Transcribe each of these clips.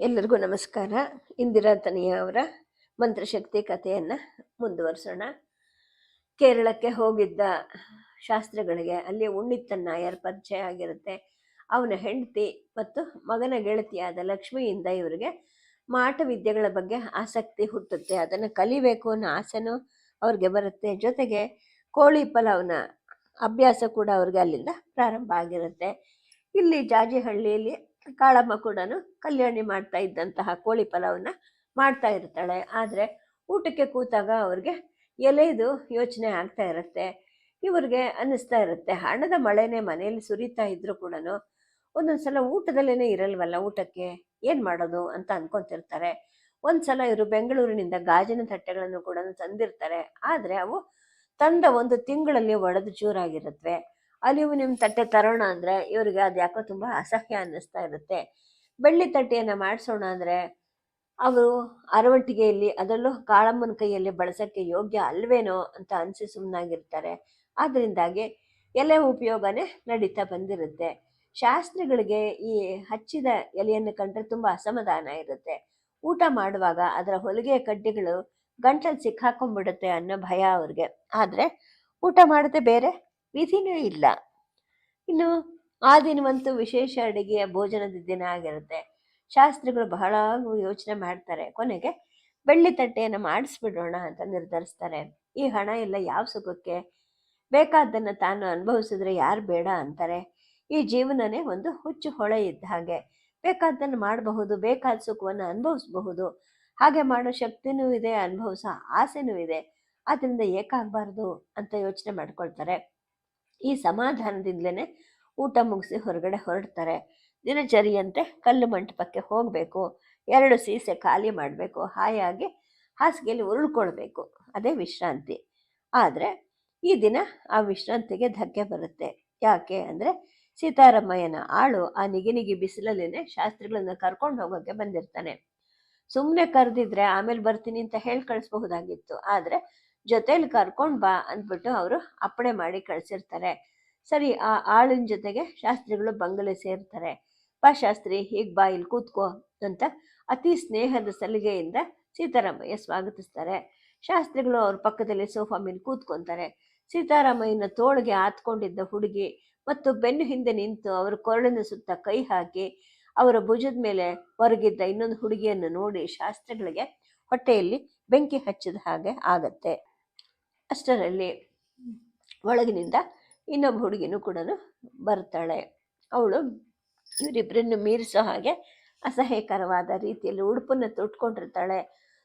ಎಲ್ಲರಿಗೂ ನಮಸ್ಕಾರ. ಇಂದಿರಾ ತನಿಯ ಅವರ ಮಂತ್ರಶಕ್ತಿ ಕಥೆಯನ್ನು ಮುಂದುವರಿಸೋಣ. ಕೇರಳಕ್ಕೆ ಹೋಗಿದ್ದ ಶಾಸ್ತ್ರಗಳಿಗೆ ಅಲ್ಲಿ ಉಣ್ಣಿತ್ತನ್ನ ಯಾರ ಪರಿಚಯ ಆಗಿರುತ್ತೆ. ಅವನ ಹೆಂಡತಿ ಮತ್ತು ಮಗನ ಗೆಳತಿಯಾದ ಲಕ್ಷ್ಮಿಯಿಂದ ಇವರಿಗೆ ಮಾಟ ವಿದ್ಯೆಗಳ ಬಗ್ಗೆ ಆಸಕ್ತಿ ಹುಟ್ಟುತ್ತೆ. ಅದನ್ನು ಕಲಿಬೇಕು ಅನ್ನೋ ಆಸೆನೂ ಅವ್ರಿಗೆ ಬರುತ್ತೆ. ಜೊತೆಗೆ ಕೋಳಿ ಪಲಾವ್ನ ಅಭ್ಯಾಸ ಕೂಡ ಅವ್ರಿಗೆ ಅಲ್ಲಿಂದ ಪ್ರಾರಂಭ ಆಗಿರುತ್ತೆ. ಇಲ್ಲಿ ಜಾಜಿಹಳ್ಳಿಯಲ್ಲಿ ಕಾಳಮ್ಮ ಕೂಡ ಕಲ್ಯಾಣಿ ಮಾಡ್ತಾ ಇದ್ದಂತಹ ಕೋಳಿ ಪಲಾವನ್ನ ಮಾಡ್ತಾ ಇರ್ತಾಳೆ. ಆದರೆ ಊಟಕ್ಕೆ ಕೂತಾಗ ಅವ್ರಿಗೆ ಎಲೆದು ಯೋಚನೆ ಆಗ್ತಾ ಇರುತ್ತೆ. ಇವ್ರಿಗೆ ಅನ್ನಿಸ್ತಾ ಇರುತ್ತೆ. ಹಣದ ಮಳೆನೇ ಮನೆಯಲ್ಲಿ ಸುರಿತಾ ಇದ್ರು ಕೂಡ ಒಂದೊಂದ್ಸಲ ಊಟದಲ್ಲೇನೆ ಇರಲ್ವಲ್ಲ ಊಟಕ್ಕೆ? ಏನು ಮಾಡೋದು ಅಂತ ಅನ್ಕೊಂತಿರ್ತಾರೆ. ಒಂದ್ಸಲ ಇವರು ಬೆಂಗಳೂರಿನಿಂದ ಗಾಜಿನ ತಟ್ಟೆಗಳನ್ನು ಕೂಡ ತಂದಿರ್ತಾರೆ. ಆದರೆ ಅವು ತಂದ ಒಂದು ತಿಂಗಳಲ್ಲಿ ಒಡೆದು ಚೂರಾಗಿರುತ್ತವೆ ಅಲ್ಯೂಮಿನಿಯಂ ತಟ್ಟೆ ತರೋಣ ಅಂದರೆ ಇವರಿಗೆ ಅದು ಯಾಕೋ ತುಂಬ ಅಸಹ್ಯ ಅನ್ನಿಸ್ತಾ ಇರುತ್ತೆ. ಬೆಳ್ಳಿ ತಟ್ಟೆಯನ್ನು ಮಾಡಿಸೋಣ ಅಂದರೆ ಅವರು ಅರವಟ್ಟಿಗೆಯಲ್ಲಿ ಅದರಲ್ಲೂ ಕಾಳಮ್ಮನ ಕೈಯಲ್ಲಿ ಬಳಸೋಕ್ಕೆ ಯೋಗ್ಯ ಅಲ್ವೇನೋ ಅಂತ ಅನಿಸಿ ಸುಮ್ಮನಾಗಿರ್ತಾರೆ ಆದ್ದರಿಂದಾಗಿ ಎಲೆ ಉಪಯೋಗನೇ ನಡೀತಾ ಬಂದಿರುತ್ತೆ. ಶಾಸ್ತ್ರಿಗಳಿಗೆ ಈ ಹಚ್ಚಿದ ಎಲೆಯನ್ನು ಕಂಡ್ರೆ ತುಂಬ ಅಸಮಾಧಾನ ಇರುತ್ತೆ. ಊಟ ಮಾಡುವಾಗ ಅದರ ಹೊಲಿಗೆ ಕಡ್ಡಿಗಳು ಗಂಟಲು ಸಿಕ್ಕಾಕೊಂಡ್ಬಿಡುತ್ತೆ ಅನ್ನೋ ಭಯ ಅವ್ರಿಗೆ. ಆದರೆ ಊಟ ಮಾಡದೆ ಬೇರೆ ವಿಧಿನೂ ಇಲ್ಲ. ಇನ್ನು ಆ ದಿನವಂತೂ ವಿಶೇಷ ಅಡುಗೆಯ ಭೋಜನದ ದಿನ ಆಗಿರುತ್ತೆ. ಶಾಸ್ತ್ರಿಗಳು ಬಹಳ ಯೋಚನೆ ಮಾಡ್ತಾರೆ, ಕೊನೆಗೆ ಬೆಳ್ಳಿ ತಟ್ಟೆಯನ್ನು ಮಾಡಿಸ್ಬಿಡೋಣ ಅಂತ ನಿರ್ಧರಿಸ್ತಾರೆ. ಈ ಹಣ ಎಲ್ಲ ಯಾವ ಸುಖಕ್ಕೆ? ಬೇಕಾದ್ದನ್ನು ತಾನು ಅನುಭವಿಸಿದ್ರೆ ಯಾರು ಬೇಡ ಅಂತಾರೆ. ಈ ಜೀವನನೇ ಒಂದು ಹುಚ್ಚು ಹೊಳೆ ಇದ್ದ ಹಾಗೆ. ಬೇಕಾದ್ದನ್ನು ಮಾಡಬಹುದು, ಬೇಕಾದ ಸುಖವನ್ನು ಅನುಭವಿಸಬಹುದು. ಹಾಗೆ ಮಾಡೋ ಶಕ್ತಿನೂ ಇದೆ, ಅನುಭವಿಸೋ ಆಸೆನೂ ಇದೆ. ಆದ್ದರಿಂದ ಏಕಾಗಬಾರ್ದು ಅಂತ ಯೋಚನೆ ಮಾಡ್ಕೊಳ್ತಾರೆ. ಈ ಸಮಾಧಾನದಿಂದಲೇ ಊಟ ಮುಗಿಸಿ ಹೊರಗಡೆ ಹೊರಡ್ತಾರೆ. ದಿನಚರಿಯಂತೆ ಕಲ್ಲು ಮಂಟಪಕ್ಕೆ ಹೋಗಬೇಕು. ಎರಡು ಸೀಸೆ ಖಾಲಿ ಮಾಡಬೇಕು. ಹಾಯಾಗಿ ಹಾಸಿಗೆಯಲ್ಲಿ ಉರುಳ್ಕೊಳ್ಬೇಕು. ಅದೇ ವಿಶ್ರಾಂತಿ. ಆದರೆ ಈ ದಿನ ಆ ವಿಶ್ರಾಂತಿಗೆ ಧಕ್ಕೆ ಬರುತ್ತೆ. ಯಾಕೆ ಅಂದರೆ ಸೀತಾರಾಮಯ್ಯನ ಆಳು ಆ ನಿಗಿನಿಗಿ ಬಿಸಿಲಲ್ಲೇ ಶಾಸ್ತ್ರಿಗಳನ್ನು ಕರ್ಕೊಂಡು ಹೋಗೋಕ್ಕೆ ಬಂದಿರ್ತಾನೆ. ಸುಮ್ಮನೆ ಕರೆದಿದ್ರೆ ಆಮೇಲೆ ಬರ್ತೀನಿ ಅಂತ ಹೇಳಿ ಕಳಿಸ್ಬಹುದಾಗಿತ್ತು. ಆದರೆ ಜೊತೆಲಿ ಕರ್ಕೊಂಡು ಬಾ ಅಂದ್ಬಿಟ್ಟು ಅವರು ಅಪ್ಪಣೆ ಮಾಡಿ ಕಳಿಸಿರ್ತಾರೆ. ಸರಿ, ಆ ಆಳಿನ ಜೊತೆಗೆ ಶಾಸ್ತ್ರಿಗಳು ಬಂಗಲೆ ಸೇರ್ತಾರೆ. ಬಾ ಶಾಸ್ತ್ರಿ, ಹೀಗೆ ಬಾ ಇಲ್ಲಿ ಕೂತ್ಕೋ ಅಂತ ಅತಿ ಸ್ನೇಹದ ಸಲಿಗೆಯಿಂದ ಸೀತಾರಾಮಯ್ಯ ಸ್ವಾಗತಿಸ್ತಾರೆ. ಶಾಸ್ತ್ರಿಗಳು ಅವ್ರ ಪಕ್ಕದಲ್ಲಿ ಸೋಫಾ ಮೇಲೆ ಕೂತ್ಕೊಂತಾರೆ. ಸೀತಾರಾಮಯ್ಯನ ತೋಳಿಗೆ ಆತ್ಕೊಂಡಿದ್ದ ಹುಡುಗಿ ಮತ್ತು ಬೆನ್ನು ಹಿಂದೆ ನಿಂತು ಅವರ ಕೊರಳಿನ ಸುತ್ತ ಕೈ ಹಾಕಿ ಅವರ ಭುಜದ ಮೇಲೆ ಹೊರಗಿದ್ದ ಇನ್ನೊಂದು ಹುಡುಗಿಯನ್ನು ನೋಡಿ ಶಾಸ್ತ್ರಿಗಳಿಗೆ ಹೊಟ್ಟೆಯಲ್ಲಿ ಬೆಂಕಿ ಹಚ್ಚಿದ ಹಾಗೆ ಆಗತ್ತೆ. ಅಷ್ಟರಲ್ಲಿ ಒಳಗಿನಿಂದ ಇನ್ನೊಬ್ಬ ಹುಡುಗಿನೂ ಕೂಡ ಬರ್ತಾಳೆ. ಅವಳು ಇವರಿಬ್ಬರನ್ನು ಮೀರಿಸೋ ಹಾಗೆ ಅಸಹ್ಯಕರವಾದ ರೀತಿಯಲ್ಲಿ ಉಡುಪನ್ನು ತೊಟ್ಕೊಂಡಿರ್ತಾಳೆ.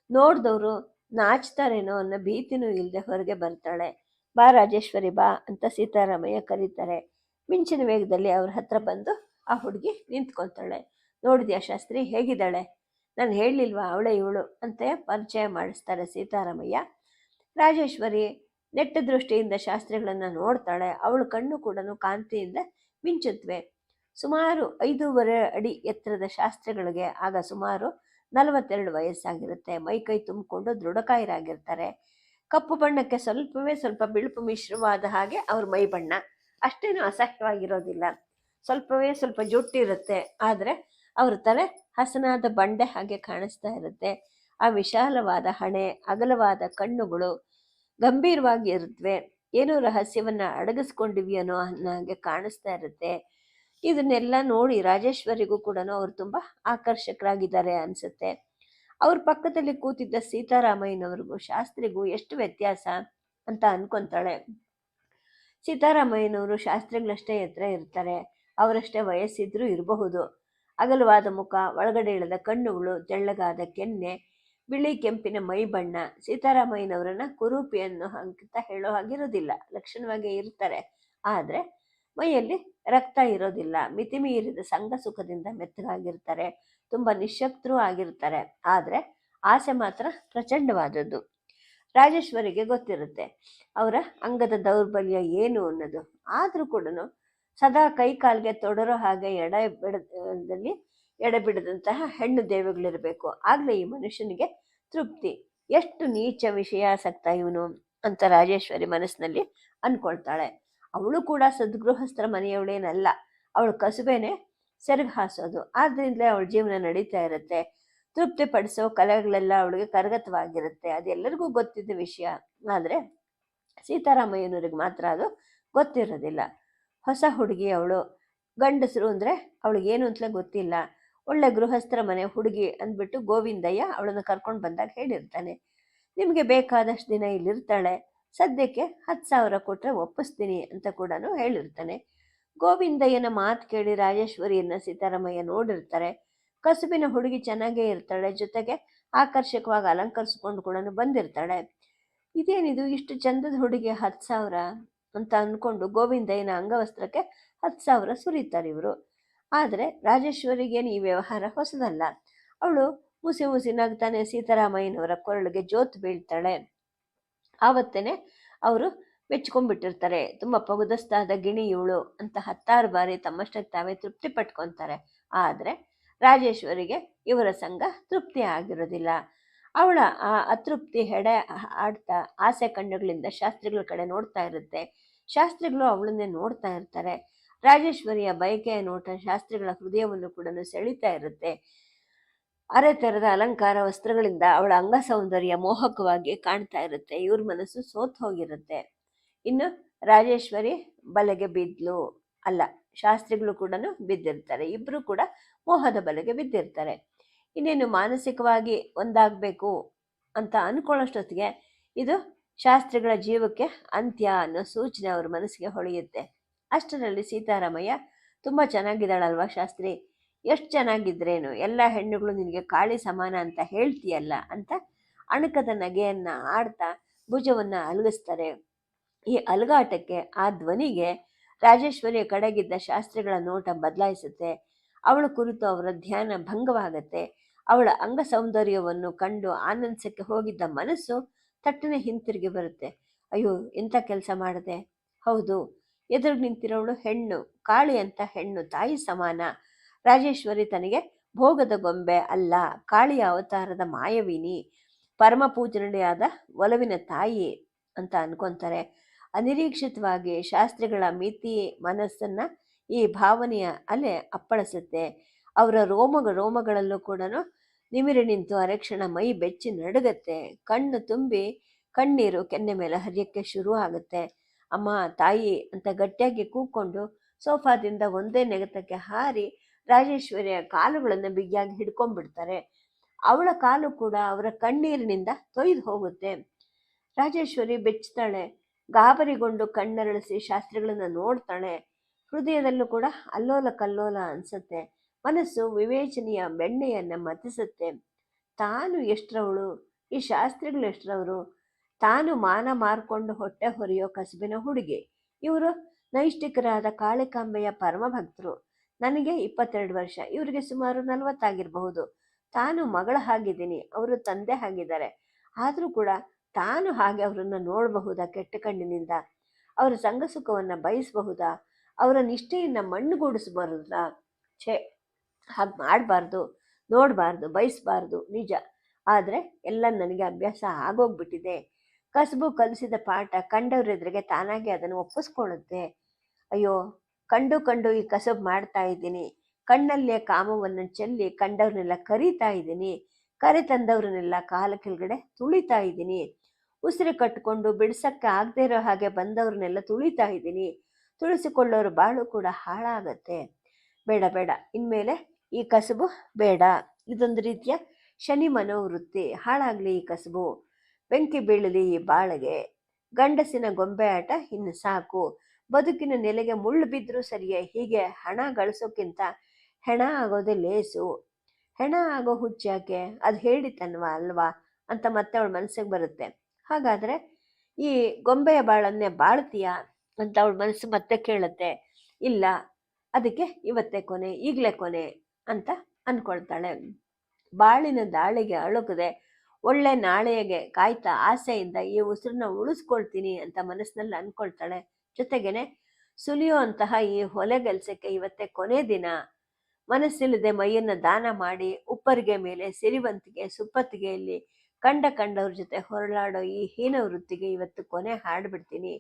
ನೋಡಿದವರು ನಾಚ್ತಾರೇನೋ ಅನ್ನೋ ಭೀತಿನೂ ಇಲ್ಲದೆ ಹೊರಗೆ ಬರ್ತಾಳೆ. ಬಾ ರಾಜೇಶ್ವರಿ, ಬಾ ಅಂತ ಸೀತಾರಾಮಯ್ಯ ಕರೀತಾರೆ. ಮಿಂಚಿನ ವೇಗದಲ್ಲಿ ಅವ್ರ ಹತ್ರ ಬಂದು ಆ ಹುಡುಗಿ ನಿಂತ್ಕೊತಾಳೆ ನೋಡಿದ್ಯಾ ಶಾಸ್ತ್ರಿ, ಹೇಗಿದ್ದಾಳೆ? ನಾನು ಹೇಳಲಿಲ್ವಾ ಅವಳೇ ಇವಳು? ಅಂತ ಪರಿಚಯ ಮಾಡಿಸ್ತಾರೆ ಸೀತಾರಾಮಯ್ಯ. ರಾಜೇಶ್ವರಿ ನೆಟ್ಟ ದೃಷ್ಟಿಯಿಂದ ಶಾಸ್ತ್ರಿಗಳನ್ನು ನೋಡ್ತಾಳೆ. ಅವಳ ಕಣ್ಣು ಕೂಡ ಕಾಂತಿಯಿಂದ ಮಿಂಚುತ್ತವೆ ಸುಮಾರು ಐದೂವರೆ ಅಡಿ ಎತ್ತರದ ಶಾಸ್ತ್ರಿಗಳಿಗೆ ಆಗ ಸುಮಾರು ನಲವತ್ತೆರಡು ವಯಸ್ಸಾಗಿರುತ್ತೆ. ಮೈ ಕೈ ತುಂಬಿಕೊಂಡು ದೃಢಕಾಯರಾಗಿರ್ತಾರೆ. ಕಪ್ಪು ಬಣ್ಣಕ್ಕೆ ಸ್ವಲ್ಪವೇ ಸ್ವಲ್ಪ ಬಿಳುಪು ಮಿಶ್ರವಾದ ಹಾಗೆ ಅವ್ರ ಮೈ ಬಣ್ಣ. ಅಷ್ಟೇನು ಅಸಹ್ಯವಾಗಿರೋದಿಲ್ಲ. ಸ್ವಲ್ಪವೇ ಸ್ವಲ್ಪ ಜುಟ್ಟಿರುತ್ತೆ. ಆದರೆ ಅವ್ರ ತಲೆ ಹಸನಾದ ಬಂಡೆ ಹಾಗೆ ಕಾಣಿಸ್ತಾ ಇರುತ್ತೆ. ಆ ವಿಶಾಲವಾದ ಹಣೆ, ಅಗಲವಾದ ಕಣ್ಣುಗಳು ಗಂಭೀರವಾಗಿ ಇರುತ್ತವೆ ಏನೋ ರಹಸ್ಯವನ್ನು ಅಡಗಿಸ್ಕೊಂಡಿವಿ ಅನ್ನೋ ಹಾಗೆ ಕಾಣಿಸ್ತಾ ಇರುತ್ತೆ. ಇದನ್ನೆಲ್ಲ ನೋಡಿ ರಾಜೇಶ್ವರಿಗೂ ಕೂಡ ಅವರು ತುಂಬ ಆಕರ್ಷಕರಾಗಿದ್ದಾರೆ ಅನ್ಸುತ್ತೆ. ಅವ್ರ ಪಕ್ಕದಲ್ಲಿ ಕೂತಿದ್ದ ಸೀತಾರಾಮಯ್ಯನವ್ರಿಗೂ, ಶಾಸ್ತ್ರಿಗೂ ಎಷ್ಟು ವ್ಯತ್ಯಾಸ ಅಂತ ಅನ್ಕೊಂತಾಳೆ. ಸೀತಾರಾಮಯ್ಯನವರು ಶಾಸ್ತ್ರಿಗಳಷ್ಟೇ ಎತ್ತರ ಇರ್ತಾರೆ. ಅವರಷ್ಟೇ ವಯಸ್ಸಿದ್ರೂ ಇರಬಹುದು. ಅಗಲವಾದ ಮುಖ, ಒಳಗಡೆ ಇಳದ ಕಣ್ಣುಗಳು, ತೆಳ್ಳಗಾದ ಕೆನ್ನೆ ಬಿಳಿ ಕೆಂಪಿನ ಮೈ ಬಣ್ಣ, ಸೀತಾರಾಮಯ್ಯನವರನ್ನ ಕುರೂಪಿಯನ್ನು ಅಂತ ಹೇಳೋ ಹಾಗಿರೋದಿಲ್ಲ. ಲಕ್ಷಣವಾಗಿ ಇರ್ತಾರೆ. ಆದರೆ ಮೈಯಲ್ಲಿ ರಕ್ತ ಇರೋದಿಲ್ಲ. ಮಿತಿಮೀರಿದ ಸಂಘ ಸುಖದಿಂದ ಮೆತ್ತಗಾಗಿರ್ತಾರೆ. ತುಂಬ ನಿಶಕ್ತರು ಆಗಿರ್ತಾರೆ. ಆದರೆ ಆಸೆ ಮಾತ್ರ ಪ್ರಚಂಡವಾದದ್ದು. ರಾಜೇಶ್ವರಿಗೆ ಗೊತ್ತಿರುತ್ತೆ. ಅವರ ಅಂಗದ ದೌರ್ಬಲ್ಯ ಏನು ಅನ್ನೋದು. ಆದರೂ ಕೂಡ ಸದಾ ಕೈ ಕಾಲಿಗೆ ತೊಡರೋ ಹಾಗೆ ಎಡ ಬಿಡದಲ್ಲಿ ಎಡೆಬಿಡದಂತಹ ಹೆಣ್ಣು ದೇವಗಳಿರಬೇಕು. ಆಗಲೇ ಈ ಮನುಷ್ಯನಿಗೆ ತೃಪ್ತಿ. ಎಷ್ಟು ನೀಚ ವಿಷಯಾಸಕ್ತ ಇವನು ಅಂತ ರಾಜೇಶ್ವರಿ ಮನಸ್ಸಿನಲ್ಲಿ ಅನ್ಕೊಳ್ತಾಳೆ. ಅವಳು ಕೂಡ ಸದ್ಗೃಹಸ್ಥರ ಮನೆಯವಳೇನಲ್ಲ. ಅವಳು ಕಸುಬೇನೆ ಸೆರಗು ಹಾಸೋದು. ಆದ್ರಿಂದಲೇ ಅವಳ ಜೀವನ ನಡೀತಾ ಇರುತ್ತೆ. ತೃಪ್ತಿ ಪಡಿಸೋ ಕಲೆಗಳೆಲ್ಲ ಅವಳಿಗೆ ಕರಗತವಾಗಿರುತ್ತೆ. ಅದೆಲ್ಲರಿಗೂ ಗೊತ್ತಿದ್ದ ವಿಷಯ. ಆದರೆ ಸೀತಾರಾಮಯ್ಯನವ್ರಿಗೆ ಮಾತ್ರ ಅದು ಗೊತ್ತಿರೋದಿಲ್ಲ. ಹೊಸ ಹುಡುಗಿ ಅವಳು. ಗಂಡಸರು ಅಂದರೆ ಏನು ಅಂತಲೇ ಗೊತ್ತಿಲ್ಲ. ಒಳ್ಳೆ ಗೃಹಸ್ಥರ ಮನೆ, ಹುಡುಗಿ ಅಂದ್ಬಿಟ್ಟು ಗೋವಿಂದಯ್ಯ ಅವಳನ್ನು ಕರ್ಕೊಂಡು ಬಂದಾಗ ಹೇಳಿರ್ತಾನೆ, ನಿಮಗೆ ಬೇಕಾದಷ್ಟು ದಿನ ಇಲ್ಲಿರ್ತಾಳೆ, ಸದ್ಯಕ್ಕೆ ಹತ್ತು ಸಾವಿರ ಕೊಟ್ಟರೆ ಒಪ್ಪಿಸ್ತೀನಿ ಅಂತ ಕೂಡ ಹೇಳಿರ್ತಾನೆ. ಗೋವಿಂದಯ್ಯನ ಮಾತು ಕೇಳಿ ರಾಜೇಶ್ವರಿಯನ್ನ ಸೀತಾರಾಮಯ್ಯ ನೋಡಿರ್ತಾರೆ, ಕಸುಬಿನ ಹುಡುಗಿ ಚೆನ್ನಾಗೇ ಇರ್ತಾಳೆ, ಜೊತೆಗೆ ಆಕರ್ಷಕವಾಗಿ ಅಲಂಕರಿಸ್ಕೊಂಡು ಕೂಡ ಬಂದಿರ್ತಾಳೆ. ಇದೇನಿದು, ಇಷ್ಟು ಚಂದದ ಹುಡುಗಿ ಹತ್ತು ಸಾವಿರ? ಅಂತ ಅಂದ್ಕೊಂಡು ಗೋವಿಂದಯ್ಯನ ಅಂಗವಸ್ತ್ರಕ್ಕೆ ಹತ್ತು ಸಾವಿರ ಸುರಿತಾರೆ ಇವರು. ಆದರೆ ರಾಜೇಶ್ವರಿಗೇನು ಈ ವ್ಯವಹಾರ ಹೊಸದಲ್ಲ. ಅವಳು ಮುಸಿ ಮುಸಿ ನಗ್ತಾನೆ ಸೀತಾರಾಮಯ್ಯನವರ ಕೊರಳಿಗೆ ಜೋತು ಬೀಳ್ತಾಳೆ. ಆವತ್ತೇನೆ ಅವರು ಮೆಚ್ಕೊಂಡ್ಬಿಟ್ಟಿರ್ತಾರೆ. ತುಂಬ ಪಗುದಸ್ತಾದ ಗಿಣಿ ಇವಳು ಅಂತ ಹತ್ತಾರು ಬಾರಿ ತಮ್ಮಷ್ಟಕ್ಕೆ ತಾವೇ ತೃಪ್ತಿ ಪಟ್ಕೊತಾರೆ. ಆದರೆ ರಾಜೇಶ್ವರಿಗೆ ಇವರ ಸಂಘ ತೃಪ್ತಿ ಆಗಿರೋದಿಲ್ಲ. ಅವಳ ಆ ಅತೃಪ್ತಿ ಹೆಡೆ ಆಡ್ತಾ ಆಸೆ ಕಣ್ಣುಗಳಿಂದ ಶಾಸ್ತ್ರಿಗಳ ಕಡೆ ನೋಡ್ತಾ ಇರುತ್ತೆ. ಶಾಸ್ತ್ರಿಗಳು ಅವಳನ್ನೇ ನೋಡ್ತಾ ಇರ್ತಾರೆ. ರಾಜೇಶ್ವರಿಯ ಬಯಕೆಯ ನೋಟ ಶಾಸ್ತ್ರಿಗಳ ಹೃದಯವನ್ನು ಕೂಡ ಸೆಳೀತಾ ಇರುತ್ತೆ. ಅರೆ ತೆರೆದ ಅಲಂಕಾರ ವಸ್ತ್ರಗಳಿಂದ ಅವಳ ಅಂಗ ಸೌಂದರ್ಯ ಮೋಹಕವಾಗಿ ಕಾಣ್ತಾ ಇರುತ್ತೆ. ಇವ್ರ ಮನಸ್ಸು ಸೋತ್ ಹೋಗಿರುತ್ತೆ. ಇನ್ನು ರಾಜೇಶ್ವರಿ ಬಲೆಗೆ ಬಿದ್ಲು ಅಲ್ಲ, ಶಾಸ್ತ್ರಿಗಳು ಕೂಡ ಬಿದ್ದಿರ್ತಾರೆ. ಇಬ್ರು ಕೂಡ ಮೋಹದ ಬಲೆಗೆ ಬಿದ್ದಿರ್ತಾರೆ. ಇನ್ನೇನು ಮಾನಸಿಕವಾಗಿ ಒಂದಾಗಬೇಕು ಅಂತ ಅನ್ಕೊಳ್ಳೋಷ್ಟೊತ್ತಿಗೆ ಇದು ಶಾಸ್ತ್ರಿಗಳ ಜೀವಕ್ಕೆ ಅಂತ್ಯ ಅನ್ನೋ ಸೂಚನೆ ಅವ್ರ ಮನಸ್ಸಿಗೆ ಹೊಳೆಯುತ್ತೆ. ಅಷ್ಟರಲ್ಲಿ ಸೀತಾರಾಮಯ್ಯ, ತುಂಬ ಚೆನ್ನಾಗಿದ್ದಾಳಲ್ವಾ ಶಾಸ್ತ್ರಿ? ಎಷ್ಟು ಚೆನ್ನಾಗಿದ್ರೇನು? ಎಲ್ಲ ಹೆಣ್ಣುಗಳು ನಿನಗೆ ಕಾಳಿ ಸಮಾನ ಅಂತ ಹೇಳ್ತೀಯಲ್ಲ? ಅಂತ ಅಣಕದ ನಗೆಯನ್ನು ಆಡ್ತಾ ಭುಜವನ್ನು ಅಲಗಿಸ್ತಾರೆ. ಈ ಅಲಗಾಟಕ್ಕೆ ಆ ಧ್ವನಿಗೆ ರಾಜೇಶ್ವರಿಯ ಕಡೆಗಿದ್ದ ಶಾಸ್ತ್ರಿಗಳ ನೋಟ ಬದಲಾಯಿಸುತ್ತೆ. ಅವಳ ಕುರಿತು ಅವರ ಧ್ಯಾನ ಭಂಗವಾಗತ್ತೆ. ಅವಳ ಅಂಗ ಸೌಂದರ್ಯವನ್ನು ಕಂಡು ಆನಂದಿಸಕ್ಕೆ ಹೋಗಿದ್ದ ಮನಸ್ಸು ತಟ್ಟನೆ ಹಿಂತಿರುಗಿ ಬರುತ್ತೆ. ಅಯ್ಯೋ ಎಂಥ ಕೆಲಸ ಮಾಡಿದೆ? ಹೌದು. ಎದುರು ನಿಂತಿರೋಳು ಹೆಣ್ಣು ಕಾಳಿ ಅಂತ ಹೆಣ್ಣು, ತಾಯಿ ಸಮಾನ. ರಾಜೇಶ್ವರಿ ತನಗೆ ಭೋಗದ ಗೊಂಬೆ ಅಲ್ಲ, ಕಾಳಿಯ ಅವತಾರದ ಮಾಯವಿನಿ. ಪರಮ ಪೂಜನಡೆಯಾದ ಒಲವಿನ ತಾಯಿ ಅಂತ ಅನ್ಕೊಂತಾರೆ. ಅನಿರೀಕ್ಷಿತವಾಗಿ ಶಾಸ್ತ್ರಿಗಳ ಮಿತಿ ಮನಸ್ಸನ್ನ ಈ ಭಾವನೆಯ ಅಲೆ ಅಪ್ಪಳಿಸುತ್ತೆ. ಅವರ ರೋಮ ರೋಮಗಳಲ್ಲೂ ಕೂಡ ನಿಮಿರಿ ನಿಂತು ಅರೆಕ್ಷಣ ಮೈ ಬೆಚ್ಚಿ ನಡುಗತ್ತೆ. ಕಣ್ಣು ತುಂಬಿ ಕಣ್ಣೀರು ಕೆನ್ನೆ ಮೇಲೆ ಹರಿಯಕ್ಕೆ ಶುರು ಆಗುತ್ತೆ ಅಮ್ಮ, ತಾಯಿ ಅಂತ ಗಟ್ಟಿಯಾಗಿ ಕೂಕೊಂಡು ಸೋಫಾದಿಂದ ಒಂದೇ ನೆಗತಕ್ಕೆ ಹಾರಿ ರಾಜೇಶ್ವರಿಯ ಕಾಲುಗಳನ್ನು ಬಿಗಿಯಾಗಿ ಹಿಡ್ಕೊಂಡ್ಬಿಡ್ತಾರೆ. ಅವಳ ಕಾಲು ಕೂಡ ಅವರ ಕಣ್ಣೀರಿನಿಂದ ತೊಯ್ದು ಹೋಗುತ್ತೆ. ರಾಜೇಶ್ವರಿ ಬೆಚ್ಚತಾಳೆ. ಗಾಬರಿಗೊಂಡು ಕಣ್ಣರಳಿಸಿ ಶಾಸ್ತ್ರಿಗಳನ್ನ ನೋಡ್ತಾಳೆ. ಹೃದಯದಲ್ಲೂ ಕೂಡ ಅಲ್ಲೋಲ ಕಲ್ಲೋಲ ಅನ್ಸುತ್ತೆ. ಮನಸ್ಸು ವಿವೇಚನೆಯ ಬೆಣ್ಣೆಯನ್ನ ಮತಿಸುತ್ತೆ ತಾನು ಎಷ್ಟರವಳು? ಈ ಶಾಸ್ತ್ರಿಗಳು ಎಷ್ಟರವರು? ತಾನು ಮಾನ ಮಾರ್ಕೊಂಡು ಹೊಟ್ಟೆ ಹೊರೆಯೋ ಕಸುಬಿನ ಹುಡುಗಿ. ಇವರು ನೈಷ್ಠಿಕರಾದ ಕಾಳಿಕಾಂಬೆಯ ಪರಮ ಭಕ್ತರು ನನಗೆ ಇಪ್ಪತ್ತೆರಡು ವರ್ಷ, ಇವರಿಗೆ ಸುಮಾರು ನಲವತ್ತಾಗಿರಬಹುದು. ತಾನು ಮಗಳ ಹಾಗಿದ್ದೀನಿ, ಅವರು ತಂದೆ ಹಾಗಿದ್ದಾರೆ. ಆದರೂ ಕೂಡ ತಾನು ಹಾಗೆ ಅವರನ್ನು ನೋಡಬಹುದಾ ಕೆಟ್ಟ ಕಣ್ಣಿನಿಂದ? ಅವರ ಸಂಘ ಸುಖವನ್ನು ಬಯಸಬಹುದಾ? ಅವರ ನಿಷ್ಠೆಯನ್ನು ಮಣ್ಣುಗೂಡಿಸಬಾರದಾ? ಛೇ, ಹಾಗೆ ಮಾಡಬಾರ್ದು, ನೋಡಬಾರ್ದು, ಬಯಸಬಾರ್ದು, ನಿಜ. ಆದರೆ ಎಲ್ಲ ನನಗೆ ಅಭ್ಯಾಸ ಆಗೋಗ್ಬಿಟ್ಟಿದೆ. ಕಸಬು ಕಲಿಸಿದ ಪಾಠ ಕಂಡವ್ರೆದ್ರಿಗೆ ತಾನಾಗೆ ಅದನ್ನು ಒಪ್ಪಿಸ್ಕೊಳ್ಳುತ್ತೆ. ಅಯ್ಯೋ, ಕಂಡು ಕಂಡು ಈ ಕಸಬು ಮಾಡ್ತಾ ಇದ್ದೀನಿ. ಕಣ್ಣಲ್ಲೇ ಕಾಮವನ್ನು ಚೆಲ್ಲಿ ಕಂಡವ್ರನ್ನೆಲ್ಲ ಕರೀತಾ ಇದ್ದೀನಿ. ಕರೆ ತಂದವ್ರನ್ನೆಲ್ಲ ಕಾಲ ಕೆಳಗಡೆ ತುಳಿತಾ ಇದ್ದೀನಿ. ಉಸಿರು ಕಟ್ಟಿಕೊಂಡು ಬಿಡ್ಸಕ್ಕೆ ಆಗದೆ ಇರೋ ಹಾಗೆ ಬಂದವ್ರನ್ನೆಲ್ಲ ತುಳಿತಾ ಇದ್ದೀನಿ. ತುಳಿಸಿಕೊಳ್ಳೋರು ಬಾಳು ಕೂಡ ಹಾಳಾಗತ್ತೆ. ಬೇಡ ಬೇಡ. ಇನ್ಮೇಲೆ ಈ ಕಸಬು ಬೇಡ. ಇದೊಂದು ರೀತಿಯ ಶನಿ ಮನೋವೃತ್ತಿ. ಹಾಳಾಗ್ಲಿ ಈ ಕಸಬು. ಬೆಂಕಿ ಬೀಳಲಿ ಈ ಬಾಳಗೆ, ಗಂಡಸಿನ ಗೊಂಬೆ ಆಟ ಇನ್ನು ಸಾಕು. ಬದುಕಿನ ನೆಲೆಗೆ ಮುಳ್ಳು ಬಿದ್ದರೂ ಸರಿಯೇ, ಹೀಗೆ ಹಣ ಗಳಿಸೋಕ್ಕಿಂತ ಹೆಣ ಆಗೋದೇ ಲೇಸು. ಹೆಣ ಆಗೋ ಹುಚ್ಚಾಕೆ ಅದು ಹೇಳಿತನ್ವಾ ಅಲ್ವಾ? ಅಂತ ಮತ್ತೆ ಅವಳ ಮನಸ್ಸಿಗೆ ಬರುತ್ತೆ. ಹಾಗಾದ್ರೆ ಈ ಗೊಂಬೆಯ ಬಾಳನ್ನೇ ಬಾಳ್ತೀಯಾ? ಅಂತ ಅವಳ ಮನಸ್ಸು ಮತ್ತೆ ಕೇಳುತ್ತೆ. ಇಲ್ಲ, ಅದಕ್ಕೆ ಇವತ್ತೇ ಕೊನೆ, ಈಗಲೇ ಕೊನೆ ಅಂತ ಅಂದ್ಕೊಳ್ತಾಳೆ ಬಾಳಿನ ದಾಳಿಗೆ ಅಳುಕದೆ ಒಳ್ಳೆ ನಾಳೆಗೆ ಕಾಯ್ತಾ ಆಸೆಯಿಂದ ಈ ಉಸಿರನ್ನ ಉಳಿಸ್ಕೊಳ್ತೀನಿ ಅಂತ ಮನಸ್ಸಿನಲ್ಲಿ ಅನ್ಕೊಳ್ತಾಳೆ. ಜೊತೆಗೇನೆ ಸುಲಿಯೋ ಅಂತಹ ಈ ಹೊಲೆಗೆಲ್ಸಕ್ಕೆ ಇವತ್ತೇ ಕೊನೆ ದಿನ. ಮನಸ್ಸಿಲ್ಲದೆ ಮೈಯನ್ನು ದಾನ ಮಾಡಿ ಉಪ್ಪರಿಗೆ ಮೇಲೆ ಸಿರಿವಂತಿಗೆ ಸುಪ್ಪತ್ತಿಗೆಯಲ್ಲಿ ಕಂಡ ಕಂಡವ್ರ ಜೊತೆ ಹೊರಳಾಡೋ ಈ ಹೀನ ವೃತ್ತಿಗೆ ಇವತ್ತು ಕೊನೆ ಹಾಡ್ಬಿಡ್ತೀನಿ.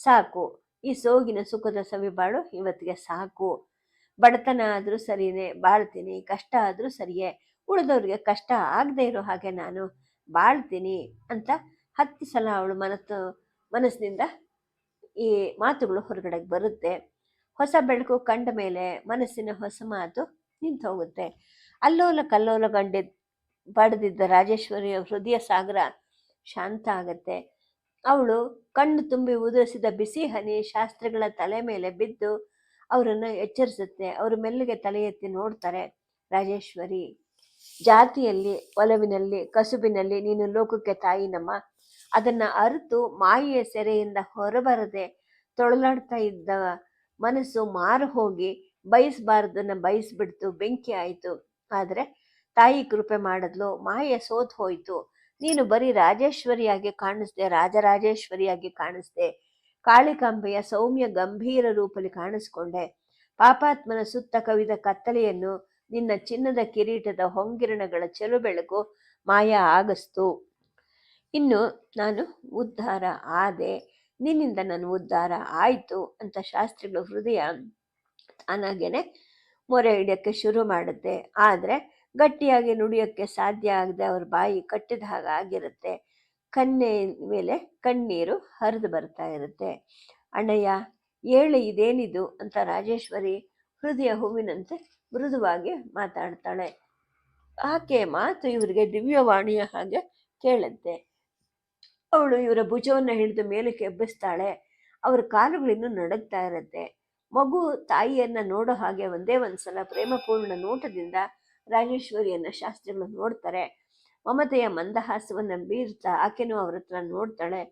ಸಾಕು. ಈ ಸೋಗಿನ ಸುಖದ ಸವಿಬಾಳು ಇವತ್ತಿಗೆ ಸಾಕು. ಬಡತನ ಆದರೂ ಸರಿಯೇ ಬಾಳ್ತೀನಿ, ಕಷ್ಟ ಆದರೂ ಸರಿಯೇ. ಉಳಿದವ್ರಿಗೆ ಕಷ್ಟ ಆಗದೆ ಇರೋ ಹಾಗೆ ನಾನು ಬಾಳ್ತೀನಿ ಅಂತ ಹತ್ತು ಸಲ ಅವಳು ಮನಸ್ಸು ಮನಸ್ಸಿನಿಂದ ಈ ಮಾತುಗಳು ಹೊರಗಡೆಗೆ ಬರುತ್ತೆ. ಹೊಸ ಬೆಳಕು ಕಂಡ ಮೇಲೆ ಮನಸ್ಸಿನ ಹೊಸ ಮಾತು ನಿಂತು ಹೋಗುತ್ತೆ. ಅಲ್ಲೋಲ ಕಲ್ಲೋಲ ಗಂಡೆ ಬಡದಿದ್ದ ರಾಜೇಶ್ವರಿಯ ಹೃದಯ ಸಾಗರ ಶಾಂತ ಆಗತ್ತೆ. ಅವಳು ಕಣ್ಣು ತುಂಬಿ ಉದುರಿಸಿದ ಬಿಸಿ ಹನಿ ಶಾಸ್ತ್ರಿಗಳ ತಲೆ ಮೇಲೆ ಬಿದ್ದು ಅವರನ್ನು ಎಚ್ಚರಿಸುತ್ತೆ. ಅವರು ಮೆಲ್ಲಗೆ ತಲೆ ಎತ್ತಿ ನೋಡ್ತಾರೆ ರಾಜೇಶ್ವರಿ. ಜಾತಿಯಲ್ಲಿ, ಒಲವಿನಲ್ಲಿ, ಕಸುಬಿನಲ್ಲಿ, ನೀನು ಲೋಕಕ್ಕೆ ತಾಯಿ ನಮ್ಮ. ಅದನ್ನ ಅರಿತು ಮಾಯೆಯ ಸೆರೆಯಿಂದ ಹೊರಬರದೆ ತೊಳಲಾಡ್ತಾ ಇದ್ದ ಮನಸ್ಸು ಮಾರು ಹೋಗಿ ಬಯಸಬಾರ್ದನ್ನ ಬಯಸ್ಬಿಡ್ತು, ಬೆಂಕಿ ಆಯಿತು. ಆದರೆ ತಾಯಿ ಕೃಪೆ ಮಾಡಿದ್ಲು, ಮಾಯೆ ಸೋತ್ ಹೋಯ್ತು. ನೀನು ಬರೀ ರಾಜೇಶ್ವರಿಯಾಗಿ ಕಾಣಿಸ್ದೆ, ರಾಜರಾಜೇಶ್ವರಿಯಾಗಿ ಕಾಣಿಸ್ದೆ. ಕಾಳಿಕಾಂಬೆಯ ಸೌಮ್ಯ ಗಂಭೀರ ರೂಪದಲ್ಲಿ ಕಾಣಿಸ್ಕೊಂಡೆ. ಪಾಪಾತ್ಮನ ಸುತ್ತ ಕವಿದ ಕತ್ತಲೆಯನ್ನು ನಿನ್ನ ಚಿನ್ನದ ಕಿರೀಟದ ಹೊಂಗಿರಣಗಳ ಚೆಲು ಬೆಳಕು ಮಾಯ ಆಗಸ್ತು. ಇನ್ನು ನಾನು ಉದ್ಧಾರ ಆದೆ, ನಿನ್ನಿಂದ ನಾನು ಉದ್ಧಾರ ಆಯಿತು ಅಂತ ಶಾಸ್ತ್ರಿಗಳು ಹೃದಯ ತಾನಾಗೇನೆ ಮೊರೆ ಹಿಡಿಯೋಕ್ಕೆ ಶುರು ಮಾಡುತ್ತೆ ಆದರೆ ಗಟ್ಟಿಯಾಗಿ ನುಡಿಯೋಕ್ಕೆ ಸಾಧ್ಯ ಆಗದೆ ಅವ್ರ ಬಾಯಿ ಕಟ್ಟಿದ ಹಾಗೆ ಆಗಿರುತ್ತೆ. ಕನ್ನೆ ಮೇಲೆ ಕಣ್ಣೀರು ಹರಿದು ಬರ್ತಾ ಇರುತ್ತೆ. ಅಣ್ಣಯ್ಯ, ಏಳು ಇದೇನಿದು? ಅಂತ ರಾಜೇಶ್ವರಿ ಹೃದಯ ಹೂವಿನಂತೆ ಮೃದುವಾಗಿ ಮಾತಾಡ್ತಾಳೆ. ಆಕೆ ಮಾತು ಇವರಿಗೆ ದಿವ್ಯವಾಣಿಯ ಹಾಗೆ ಕೇಳಂತೆ ಅವಳು ಇವರ ಭುಜವನ್ನು ಹಿಡಿದು ಮೇಲಕ್ಕೆ ಎಬ್ಬಿಸ್ತಾಳೆ. ಅವರ ಕಾಲುಗಳಿನ್ನೂ ನಡಗ್ತಾ ಇರುತ್ತೆ. ಮಗು ತಾಯಿಯನ್ನ ನೋಡೋ ಹಾಗೆ ಒಂದೇ ಒಂದ್ಸಲ ಪ್ರೇಮಪೂರ್ಣ ನೋಟದಿಂದ ರಾಜೇಶ್ವರಿಯನ್ನ ಶಾಸ್ತ್ರಿಗಳು ನೋಡ್ತಾರೆ. ಮಮತೆಯ ಮಂದಹಾಸವನ್ನ ಬೀರ್ತಾ ಆಕೆನೂ ಅವ್ರ ಹತ್ರ ನೋಡ್ತಾಳೆ.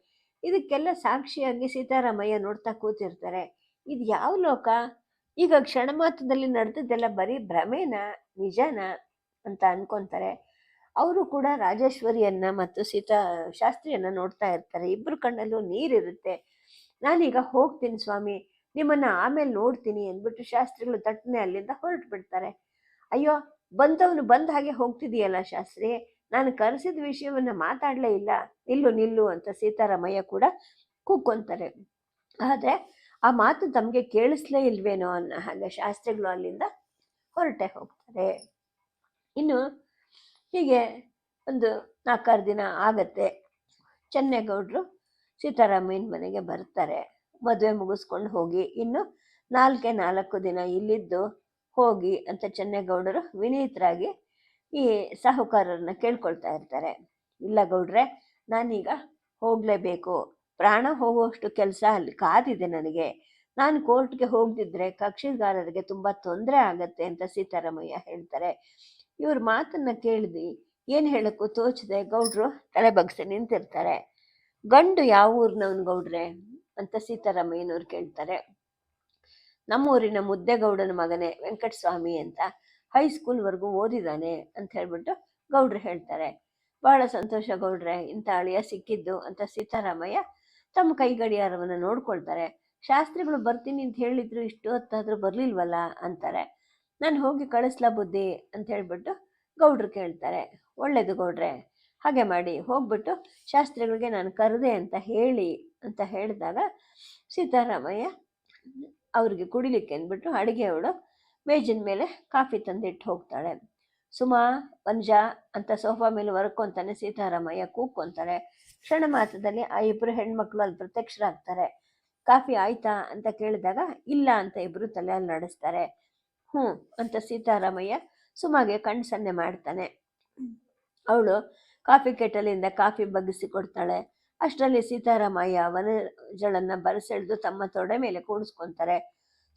ಇದಕ್ಕೆಲ್ಲ ಸಾಕ್ಷಿಯಾಗಿ ಸೀತಾರಾಮಯ್ಯ ನೋಡ್ತಾ ಕೂತಿರ್ತಾರೆ. ಇದು ಯಾವ ಲೋಕ? ಈಗ ಕ್ಷಣ ಮಾತ್ರದಲ್ಲಿ ನಡೆದದ್ದೆಲ್ಲ ಬರೀ ಭ್ರಮೇನ, ನಿಜನ ಅಂತ ಅನ್ಕೊಂತಾರೆ. ಅವರು ಕೂಡ ರಾಜೇಶ್ವರಿಯನ್ನ ಮತ್ತು ಸೀತಾ ಶಾಸ್ತ್ರಿಯನ್ನ ನೋಡ್ತಾ ಇರ್ತಾರೆ. ಇಬ್ರು ಕಣ್ಣಲ್ಲೂ ನೀರಿರುತ್ತೆ. ನಾನೀಗ ಹೋಗ್ತೀನಿ ಸ್ವಾಮಿ, ನಿಮ್ಮನ್ನ ಆಮೇಲೆ ನೋಡ್ತೀನಿ ಅಂದ್ಬಿಟ್ಟು ಶಾಸ್ತ್ರಿಗಳು ತಟ್ಟನೆ ಅಲ್ಲಿಂದ ಹೊರಟು ಬಿಡ್ತಾರೆ ಅಯ್ಯೋ, ಬಂದವನು ಬಂದ ಹಾಗೆ ಹೋಗ್ತಿದೀಯಲ್ಲ ಶಾಸ್ತ್ರಿ? ನಾನು ಕರೆಸಿದ ವಿಷಯವನ್ನ ಮಾತಾಡಲೇ ಇಲ್ಲ. ನಿಲ್ಲು ನಿಲ್ಲು ಅಂತ ಸೀತಾರಾಮಯ್ಯ ಕೂಡ ಕೂಕ್ಕೊಂತಾರೆ ಆದ್ರೆ ಆ ಮಾತು ತಮಗೆ ಕೇಳಿಸ್ಲೇ ಇಲ್ವೇನೋ ಅನ್ನೋ ಹಾಗೆ ಶಾಸ್ತ್ರಿಗಳು ಅಲ್ಲಿಂದ ಹೊರಟೆ ಹೋಗ್ತಾರೆ. ಇನ್ನು ಹೀಗೆ ಒಂದು ನಾಲ್ಕಾರು ದಿನ ಆಗತ್ತೆ. ಚೆನ್ನೇಗೌಡರು ಸೀತಾರಾಮಯ್ಯನ ಮನೆಗೆ ಬರ್ತಾರೆ. ಮದುವೆ ಮುಗಿಸ್ಕೊಂಡು ಹೋಗಿ. ಇನ್ನು ನಾಲ್ಕೇ ನಾಲ್ಕು ದಿನ ಇಲ್ಲಿದ್ದು ಹೋಗಿ ಅಂತ ಚೆನ್ನೇಗೌಡರು ವಿನೀತರಾಗಿ ಈ ಸಾಹುಕಾರರನ್ನ ಕೇಳ್ಕೊಳ್ತಾ ಇರ್ತಾರೆ. ಇಲ್ಲ ಗೌಡ್ರೆ, ನಾನೀಗ ಹೋಗಲೇಬೇಕು. ಪ್ರಾಣ ಹೋಗುವಷ್ಟು ಕೆಲಸ ಅಲ್ಲಿ ಕಾದಿದೆ ನನಗೆ. ನಾನು ಕೋರ್ಟ್ಗೆ ಹೋಗದಿದ್ರೆ ಕಕ್ಷಿದಾರರಿಗೆ ತುಂಬ ತೊಂದರೆ ಆಗತ್ತೆ ಅಂತ ಸೀತಾರಾಮಯ್ಯ ಹೇಳ್ತಾರೆ. ಇವ್ರ ಮಾತನ್ನ ಕೇಳಿದಿ, ಏನು ಹೇಳಕ್ಕೂ ತೋಚದೆ, ಗೌಡ್ರು ತಲೆ ಬಗ್ಸಿ ನಿಂತಿರ್ತಾರೆ. ಗಂಡು ಯಾವ ಊರಿನವನು ಗೌಡ್ರೆ ಅಂತ ಸೀತಾರಾಮಯ್ಯನವ್ರು ಕೇಳ್ತಾರೆ. ನಮ್ಮೂರಿನ ಮುದ್ದೆಗೌಡನ ಮಗನೇ ವೆಂಕಟಸ್ವಾಮಿ ಅಂತ ಹೈಸ್ಕೂಲ್ವರೆಗೂ ಓದಿದ್ದಾನೆ ಅಂತ ಹೇಳ್ಬಿಟ್ಟು ಗೌಡ್ರು ಹೇಳ್ತಾರೆ. ಬಹಳ ಸಂತೋಷ ಗೌಡ್ರೆ, ಇಂಥ ಅಳಿಯ ಸಿಕ್ಕಿದ್ದು ಅಂತ ಸೀತಾರಾಮಯ್ಯ ತಮ್ಮ ಕೈ ಗಡಿಯಾರವನ್ನು ನೋಡ್ಕೊಳ್ತಾರೆ. ಶಾಸ್ತ್ರಿಗಳು ಬರ್ತೀನಿ ಅಂತ ಹೇಳಿದ್ರು ಇಷ್ಟು ಹೊತ್ತಾದ್ರೂ ಬರ್ಲಿಲ್ವಲ್ಲ ಅಂತಾರೆ. ನಾನು ಹೋಗಿ ಕಳಿಸ್ಲಾ ಬುದ್ಧಿ ಅಂತ ಹೇಳ್ಬಿಟ್ಟು ಗೌಡ್ರು ಕೇಳ್ತಾರೆ. ಒಳ್ಳೇದು ಗೌಡ್ರೆ, ಹಾಗೆ ಮಾಡಿ. ಹೋಗ್ಬಿಟ್ಟು ಶಾಸ್ತ್ರಿಗಳಿಗೆ ನಾನು ಕರೆದೆ ಅಂತ ಹೇಳಿ ಅಂತ ಹೇಳಿದಾಗ ಸೀತಾರಾಮಯ್ಯ ಅವ್ರಿಗೆ ಕುಡಿಲಿಕ್ಕೆ ಅಂದ್ಬಿಟ್ಟು ಅಡುಗೆಯವಳು ಮೇಜಿನ ಮೇಲೆ ಕಾಫಿ ತಂದಿಟ್ಟು ಹೋಗ್ತಾಳೆ. ಸುಮಾ ವಂಜ ಅಂತ ಸೋಫಾ ಮೇಲೆ ವರ್ಕೊಂತಾನೆ ಸೀತಾರಾಮಯ್ಯ ಕೂಕ್ಕೊಂತಾಳೆ ಕ್ಷಣ ಮಾತ್ರದಲ್ಲಿ ಆ ಇಬ್ಬರು ಹೆಣ್ಮಕ್ಳು ಅಲ್ಲಿ ಪ್ರತ್ಯಕ್ಷರಾಗ್ತಾರೆ. ಕಾಫಿ ಆಯ್ತಾ ಅಂತ ಕೇಳಿದಾಗ, ಇಲ್ಲ ಅಂತ ಇಬ್ರು ತಲೆಯಲ್ಲಿ ನಡೆಸ್ತಾರೆ. ಹ್ಞೂ ಅಂತ ಸೀತಾರಾಮಯ್ಯ ಸುಮಾಗೆ ಕಣ್ಣು ಸನ್ನೆ ಮಾಡ್ತಾನೆ. ಅವಳು ಕಾಫಿ ಕೆಟಲಿಂದ ಕಾಫಿ ಬಗ್ಗಿಸಿ ಕೊಡ್ತಾಳೆ. ಅಷ್ಟರಲ್ಲಿ ಸೀತಾರಾಮಯ್ಯ ವನಜಳನ್ನ ಬರಸೆಳೆದು ತಮ್ಮ ತೊಡೆ ಮೇಲೆ ಕೂಡಿಸ್ಕೊಂತಾರೆ.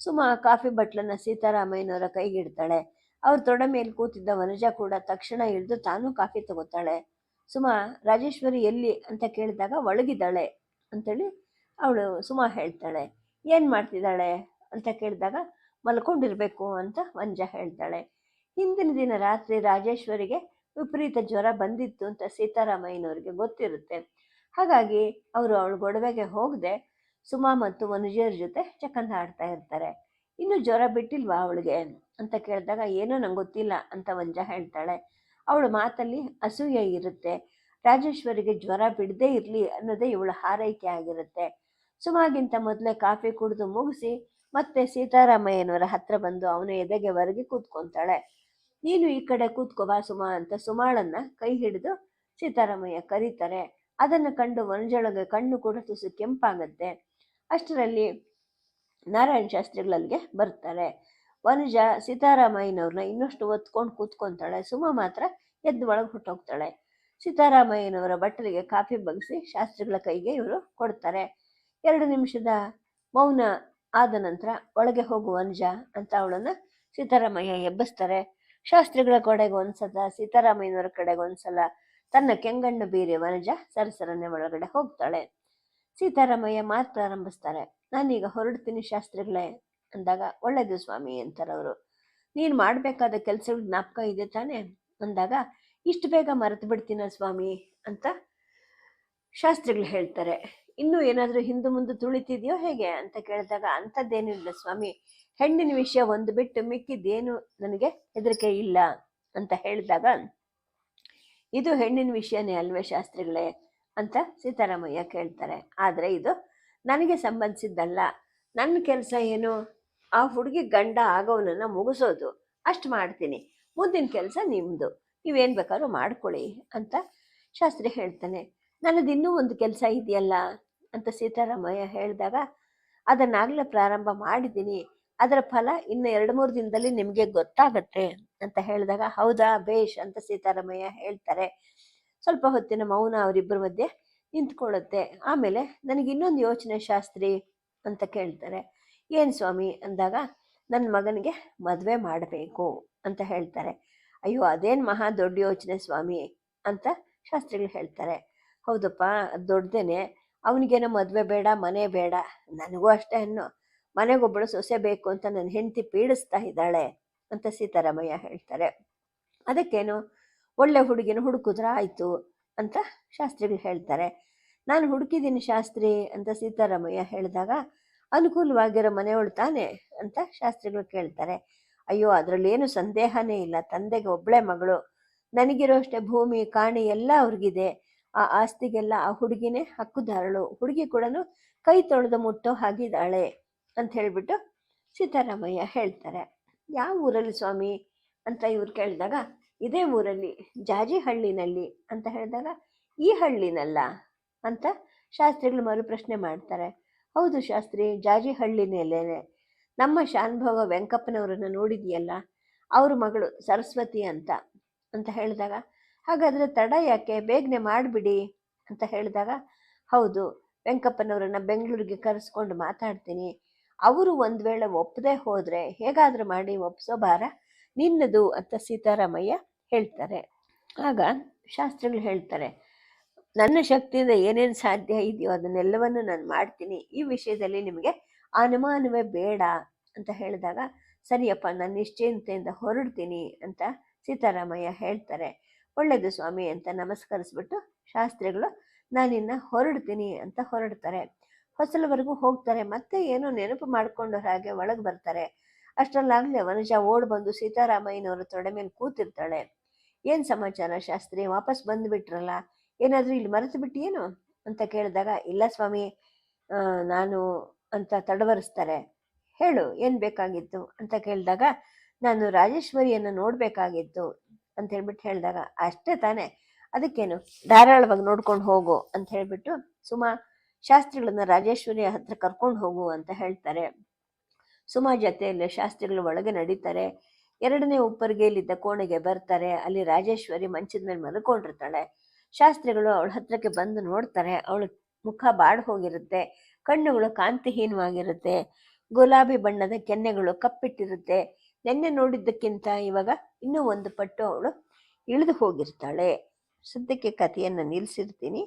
ಸುಮ ಕಾಫಿ ಬಟ್ಲನ್ನ ಸೀತಾರಾಮಯ್ಯನವರ ಕೈಗಿಡ್ತಾಳೆ ಅವ್ರ ತೊಡೆ ಮೇಲೆ ಕೂತಿದ್ದ ವನಜ ಕೂಡ ತಕ್ಷಣ ಇಳಿದು ತಾನೂ ಕಾಫಿ ತಗೋತಾಳೆ. ಸುಮ, ರಾಜೇಶ್ವರಿ ಎಲ್ಲಿ ಅಂತ ಕೇಳಿದಾಗ ಒಳಗಿದ್ದಾಳೆ ಅಂತೇಳಿ ಅವಳು ಸುಮ ಹೇಳ್ತಾಳೆ, ಏನು ಮಾಡ್ತಿದ್ದಾಳೆ ಅಂತ ಕೇಳಿದಾಗ ಮಲ್ಕೊಂಡಿರ್ಬೇಕು ಅಂತ ವಂಜ ಹೇಳ್ತಾಳೆ. ಹಿಂದಿನ ದಿನ ರಾತ್ರಿ ರಾಜೇಶ್ವರಿಗೆ ವಿಪರೀತ ಜ್ವರ ಬಂದಿತ್ತು ಅಂತ ಸೀತಾರಾಮಯ್ಯನವ್ರಿಗೆ ಗೊತ್ತಿರುತ್ತೆ. ಹಾಗಾಗಿ ಅವರು ಅವಳು ಗೊಡವೆಗೆ ಹೋಗದೆ ಸುಮಾ ಮತ್ತು ಮನುಜರ ಜೊತೆ ಚಕಂದ ಆಡ್ತಾ ಇರ್ತಾರೆ. ಇನ್ನು ಜ್ವರ ಬಿಟ್ಟಿಲ್ವಾ ಅವಳಿಗೆ? ಅಂತ ಕೇಳಿದಾಗ, ಏನೋ ನಂಗೆ ಗೊತ್ತಿಲ್ಲ ಅಂತ ವಂಜ ಹೇಳ್ತಾಳೆ. ಅವಳ ಮಾತಲ್ಲಿ ಅಸೂಯೆ ಇರುತ್ತೆ. ರಾಜೇಶ್ವರಿಗೆ ಜ್ವರ ಬಿಡದೇ ಇರಲಿ ಅನ್ನೋದೇ ಇವಳ ಹಾರೈಕೆ ಆಗಿರುತ್ತೆ. ಸುಮಾಗಿಂತ ಮೊದಲೇ ಕಾಫಿ ಕುಡಿದು ಮುಗಿಸಿ ಮತ್ತೆ ಸೀತಾರಾಮಯ್ಯನವರ ಹತ್ರ ಬಂದು ಅವನ ಎದೆಗೆ ಹೊರಗೆ ಕೂತ್ಕೊಂತಾಳೆ. ನೀನು ಈ ಕಡೆ ಕೂತ್ಕೋ ಬಾ ಸುಮಾ ಅಂತ ಸುಮಾಳನ್ನ ಕೈ ಹಿಡಿದು ಸೀತಾರಾಮಯ್ಯ ಕರೀತಾರೆ. ಅದನ್ನು ಕಂಡು ವನಜೊಳಗೆ ಕಣ್ಣು ಕೂಡ ತುಸು ಕೆಂಪಾಗತ್ತೆ. ಅಷ್ಟರಲ್ಲಿ ನಾರಾಯಣ ಶಾಸ್ತ್ರಿಗಳಲ್ಲಿಗೆ ಬರ್ತಾರೆ. ವನಜ ಸೀತಾರಾಮಯ್ಯನವ್ರನ್ನ ಇನ್ನಷ್ಟು ಒತ್ಕೊಂಡು ಕೂತ್ಕೊಂತಾಳೆ. ಸುಮ ಮಾತ್ರ ಎದ್ದು ಒಳಗೆ ಹುಟ್ಟೋಗ್ತಾಳೆ ಸೀತಾರಾಮಯ್ಯನವರ ಬಟ್ಟಲಿಗೆ ಕಾಫಿ ಬಗ್ಸಿ ಶಾಸ್ತ್ರಿಗಳ ಕೈಗೆ ಇವರು ಕೊಡ್ತಾರೆ. ಎರಡು ನಿಮಿಷದ ಮೌನ ಆದ ನಂತರ ಒಳಗೆ ಹೋಗು ವನಜ ಅಂತ ಅವಳನ್ನು ಸೀತಾರಾಮಯ್ಯ ಎಬ್ಬಿಸ್ತಾರೆ. ಶಾಸ್ತ್ರಿಗಳ ಕಡೆಗೆ ಒಂದ್ಸಲ, ಸೀತಾರಾಮಯ್ಯನವರ ಕಡೆಗೆ ಒಂದ್ಸಲ ತನ್ನ ಕೆಂಗಣ್ಣು ಬೀರಿ ವನಜ ಸರಸರನೆ ಒಳಗಡೆ ಹೋಗ್ತಾಳೆ. ಸೀತಾರಾಮಯ್ಯ ಮಾತು ಪ್ರಾರಂಭಿಸ್ತಾರೆ. ನಾನೀಗ ಹೊರಡ್ತೀನಿ ಶಾಸ್ತ್ರಿಗಳೇ ಅಂದಾಗ, ಒಳ್ಳೇದು ಸ್ವಾಮಿ ಅಂತಾರವರು ನೀನು ಮಾಡಬೇಕಾದ ಕೆಲಸಗಳು ಜ್ಞಾಪಕ ಇದೆ ತಾನೇ? ಅಂದಾಗ, ಇಷ್ಟು ಬೇಗ ಮರೆತು ಬಿಡ್ತೀನ ಸ್ವಾಮಿ? ಅಂತ ಶಾಸ್ತ್ರಿಗಳು ಹೇಳ್ತಾರೆ. ಇನ್ನೂ ಏನಾದರೂ ಹಿಂದೆ ಮುಂದೆ ತುಳಿತಿದೆಯೋ ಹೇಗೆ? ಅಂತ ಕೇಳಿದಾಗ ಅಂಥದ್ದೇನೂ ಇಲ್ಲ ಸ್ವಾಮಿ. ಹೆಣ್ಣಿನ ವಿಷಯ ಒಂದು ಬಿಟ್ಟು ಮಿಕ್ಕಿದ್ದೇನು ನನಗೆ ಹೆದರಿಕೆ ಇಲ್ಲ ಅಂತ ಹೇಳಿದಾಗ, ಇದು ಹೆಣ್ಣಿನ ವಿಷಯನೇ ಅಲ್ವೇ ಶಾಸ್ತ್ರಿಗಳೇ? ಅಂತ ಸೀತಾರಾಮಯ್ಯ ಕೇಳ್ತಾರೆ. ಆದರೆ ಇದು ನನಗೆ ಸಂಬಂಧಿಸಿದ್ದಲ್ಲ. ನನ್ನ ಕೆಲಸ ಏನು? ಆ ಹುಡುಗಿ ಗಂಡ ಆಗೋವನನ್ನು ಮುಗಿಸೋದು. ಅಷ್ಟು ಮಾಡ್ತೀನಿ. ಮುಂದಿನ ಕೆಲಸ ನಿಮ್ಮದು ನೀವೇನು ಬೇಕಾದ್ರೂ ಮಾಡ್ಕೊಳ್ಳಿ ಅಂತ ಶಾಸ್ತ್ರಿ ಹೇಳ್ತಾನೆ. ನನ್ನದು ಇನ್ನೂ ಒಂದು ಕೆಲಸ ಇದೆಯಲ್ಲ? ಅಂತ ಸೀತಾರಾಮಯ್ಯ ಹೇಳಿದಾಗ, ಅದನ್ನಾಗಲೇ ಪ್ರಾರಂಭ ಮಾಡಿದ್ದೀನಿ. ಅದರ ಫಲ ಇನ್ನು ಎರಡು ಮೂರು ದಿನದಲ್ಲಿ ನಿಮಗೆ ಗೊತ್ತಾಗತ್ತೆ. ಅಂತ ಹೇಳಿದಾಗ, ಹೌದಾ, ಬೇಷ್ ಅಂತ ಸೀತಾರಾಮಯ್ಯ ಹೇಳ್ತಾರೆ. ಸ್ವಲ್ಪ ಹೊತ್ತಿನ ಮೌನ ಅವರಿಬ್ಬರ ಮಧ್ಯೆ ನಿಂತ್ಕೊಳ್ಳುತ್ತೆ. ಆಮೇಲೆ ನನಗೆ ಇನ್ನೊಂದು ಯೋಚನೆ ಶಾಸ್ತ್ರಿ ಅಂತ ಕೇಳ್ತಾರೆ. ಏನು ಸ್ವಾಮಿ ಅಂದಾಗ ನನ್ನ ಮಗನಿಗೆ ಮದುವೆ ಮಾಡಬೇಕು ಅಂತ ಹೇಳ್ತಾರೆ. ಅಯ್ಯೋ, ಅದೇನು ಮಹಾ ದೊಡ್ಡ ಯೋಚನೆ ಸ್ವಾಮಿ ಅಂತ ಶಾಸ್ತ್ರಿಗಳು ಹೇಳ್ತಾರೆ. ಹೌದಪ್ಪ, ದೊಡ್ಡದೇನೆ, ಅವನಿಗೇನೋ ಮದುವೆ ಬೇಡ, ಮನೆ ಬೇಡ, ನನಗೂ ಅಷ್ಟೇ ಅನ್ನೋ ಮನೆಗೊಬ್ಬಳು ಸೊಸೆ ಬೇಕು ಅಂತ ನನ್ನ ಹೆಂಡತಿ ಪೀಡಿಸ್ತಾ ಇದ್ದಾಳೆ ಅಂತ ಸೀತಾರಾಮಯ್ಯ ಹೇಳ್ತಾರೆ. ಅದಕ್ಕೇನು? ಒಳ್ಳೆ ಹುಡುಗಿನ ಹುಡುಕಿದ್ರ ಆಯಿತು ಅಂತ ಶಾಸ್ತ್ರಿಗಳು ಹೇಳ್ತಾರೆ. ನಾನು ಹುಡುಕಿದ್ದೀನಿ ಶಾಸ್ತ್ರಿ ಅಂತ ಸೀತಾರಾಮಯ್ಯ ಹೇಳಿದಾಗ ಅನುಕೂಲವಾಗಿರೋ ಮನೆಯವಳು ತಾನೆ ಅಂತ ಶಾಸ್ತ್ರಿಗಳು ಕೇಳ್ತಾರೆ. ಅಯ್ಯೋ, ಅದರಲ್ಲೇನು ಸಂದೇಹನೇ ಇಲ್ಲ. ತಂದೆಗೆ ಒಬ್ಬಳೆ ಮಗಳು. ನನಗಿರೋ ಅಷ್ಟೇ ಭೂಮಿ, ಕಾಣಿ ಎಲ್ಲ ಅವ್ರಿಗಿದೆ. ಆ ಆಸ್ತಿಗೆಲ್ಲ ಆ ಹುಡುಗಿನೇ ಹಕ್ಕುದಾರಳು. ಹುಡುಗಿ ಕೂಡ ಕೈ ತೊಳೆದು ಮುಟ್ಟೋ ಹಾಗಿದ್ದಾಳೆ ಅಂತ ಹೇಳಿಬಿಟ್ಟು ಸೀತಾರಾಮಯ್ಯ ಹೇಳ್ತಾರೆ. ಯಾವ ಊರಲ್ಲಿ ಸ್ವಾಮಿ? ಅಂತ ಇವ್ರು ಕೇಳಿದಾಗ, ಇದೇ ಊರಲ್ಲಿ ಜಾಜಿ ಹಳ್ಳಿನಲ್ಲಿ ಅಂತ ಹೇಳಿದಾಗ, ಈ ಹಳ್ಳಿನಲ್ಲ? ಅಂತ ಶಾಸ್ತ್ರಿಗಳು ಮರು ಪ್ರಶ್ನೆ ಮಾಡ್ತಾರೆ. ಹೌದು ಶಾಸ್ತ್ರಿ ಜಾಜಿಹಳ್ಳಿನಲ್ಲೇನೆ ನಮ್ಮ ಶಾನ್ಭವ ವೆಂಕಪ್ಪನವರನ್ನು ನೋಡಿದೆಯಲ್ಲ? ಅವ್ರ ಮಗಳು ಸರಸ್ವತಿ ಅಂತ ಅಂತ ಹೇಳಿದಾಗ, ಹಾಗಾದರೆ ತಡ ಯಾಕೆ? ಬೇಗನೆ ಮಾಡಿಬಿಡಿ ಅಂತ ಹೇಳಿದಾಗ, ಹೌದು, ವೆಂಕಪ್ಪನವರನ್ನು ಬೆಂಗಳೂರಿಗೆ ಕರೆಸ್ಕೊಂಡು ಮಾತಾಡ್ತೀನಿ. ಅವರು ಒಂದು ವೇಳೆ ಒಪ್ಪದೆ ಹೋದರೆ ಹೇಗಾದರೂ ಮಾಡಿ ಒಪ್ಸೋ ಭಾರ ನಿನ್ನದು ಅಂತ ಸೀತಾರಾಮಯ್ಯ ಹೇಳ್ತಾರೆ. ಆಗ ಶಾಸ್ತ್ರಿಗಳು ಹೇಳ್ತಾರೆ ನನ್ನ ಶಕ್ತಿಯಿಂದ ಏನೇನು ಸಾಧ್ಯ ಇದೆಯೋ ಅದನ್ನೆಲ್ಲವನ್ನು ನಾನು ಮಾಡ್ತೀನಿ. ಈ ವಿಷಯದಲ್ಲಿ ನಿಮಗೆ ಅನುಮಾನವೇ ಬೇಡ ಅಂತ ಹೇಳಿದಾಗ, ಸರಿಯಪ್ಪ, ನಾನು ನಿಶ್ಚಿಂತೆಯಿಂದ ಹೊರಡ್ತೀನಿ ಅಂತ ಸೀತಾರಾಮಯ್ಯ ಹೇಳ್ತಾರೆ. ಒಳ್ಳೆಯದು ಸ್ವಾಮಿ ಅಂತ ನಮಸ್ಕರಿಸ್ಬಿಟ್ಟು ಶಾಸ್ತ್ರಿಗಳು, ನಾನಿನ್ನ ಹೊರಡ್ತೀನಿ ಅಂತ ಹೊರಡ್ತಾರೆ. ಹೊಸಲವರೆಗೂ ಹೋಗ್ತಾರೆ, ಮತ್ತೆ ಏನೋ ನೆನಪು ಮಾಡ್ಕೊಂಡು ಹಾಗೆ ಒಳಗೆ ಬರ್ತಾರೆ. ಅಷ್ಟರಲ್ಲಾಗಲೇ ವನಜ ಓಡ್ ಬಂದು ಸೀತಾರಾಮಯ್ಯನವರ ತೊಡೆ ಮೇಲೆ ಕೂತಿರ್ತಾಳೆ. ಏನು ಸಮಾಚಾರ ಶಾಸ್ತ್ರಿ? ವಾಪಸ್ ಬಂದುಬಿಟ್ರಲ್ಲ? ಏನಾದರೂ ಇಲ್ಲಿ ಮರೆತು ಬಿಟ್ಟಿಯೇನು ಅಂತ ಕೇಳಿದಾಗ, ಇಲ್ಲ ಸ್ವಾಮಿ ನಾನು ಅಂತ ತಡವರಿಸ್ತಾರೆ. ಹೇಳು, ಏನು ಬೇಕಾಗಿತ್ತು? ಅಂತ ಕೇಳಿದಾಗ, ನಾನು ರಾಜೇಶ್ವರಿಯನ್ನು ನೋಡಬೇಕಾಗಿತ್ತು ಅಂತ ಹೇಳ್ಬಿಟ್ಟು ಹೇಳಿದಾಗ, ಅಷ್ಟೇ ತಾನೇ. ಅದಕ್ಕೇನು? ಧಾರಾಳವಾಗಿ ನೋಡ್ಕೊಂಡು ಹೋಗು ಅಂತ ಹೇಳ್ಬಿಟ್ಟು, ಸುಮಾ, ಶಾಸ್ತ್ರಿಗಳನ್ನ ರಾಜೇಶ್ವರಿಯ ಹತ್ರ ಕರ್ಕೊಂಡು ಹೋಗು ಅಂತ ಹೇಳ್ತಾರೆ. ಸುಮಾ ಜೊತೆಯಲ್ಲಿ ಶಾಸ್ತ್ರಿಗಳು ಒಳಗೆ ನಡೀತಾರೆ. ಎರಡನೇ ಉಪ್ಪರಿಗೆಯಲ್ಲಿದ್ದ ಕೋಣೆಗೆ ಬರ್ತಾರೆ. ಅಲ್ಲಿ ರಾಜೇಶ್ವರಿ ಮಂಚದ ಮೇಲೆ ಮಲ್ಕೊಂಡಿರ್ತಾಳೆ. ಶಾಸ್ತ್ರಿಗಳು ಅವಳ ಹತ್ರಕ್ಕೆ ಬಂದು ನೋಡ್ತಾರೆ, ಅವಳ ಮುಖ ಬಾಡ್ ಹೋಗಿರುತ್ತೆ, ಕಣ್ಣುಗಳು ಕಾಂತಿಹೀನವಾಗಿರುತ್ತೆ, ಗುಲಾಬಿ ಬಣ್ಣದ ಕೆನ್ನೆಗಳು ಕಪ್ಪಿಟ್ಟಿರುತ್ತೆ. ನಿನ್ನೆ ನೋಡಿದ್ದಕ್ಕಿಂತ ಇವಾಗ ಇನ್ನೂ ಒಂದು ಪಟ್ಟು ಅವಳು ಇಳಿದು ಹೋಗಿರ್ತಾಳೆ. ಸದ್ಯಕ್ಕೆ ಕಥೆಯನ್ನು ನಿಲ್ಲಿಸಿರ್ತೀನಿ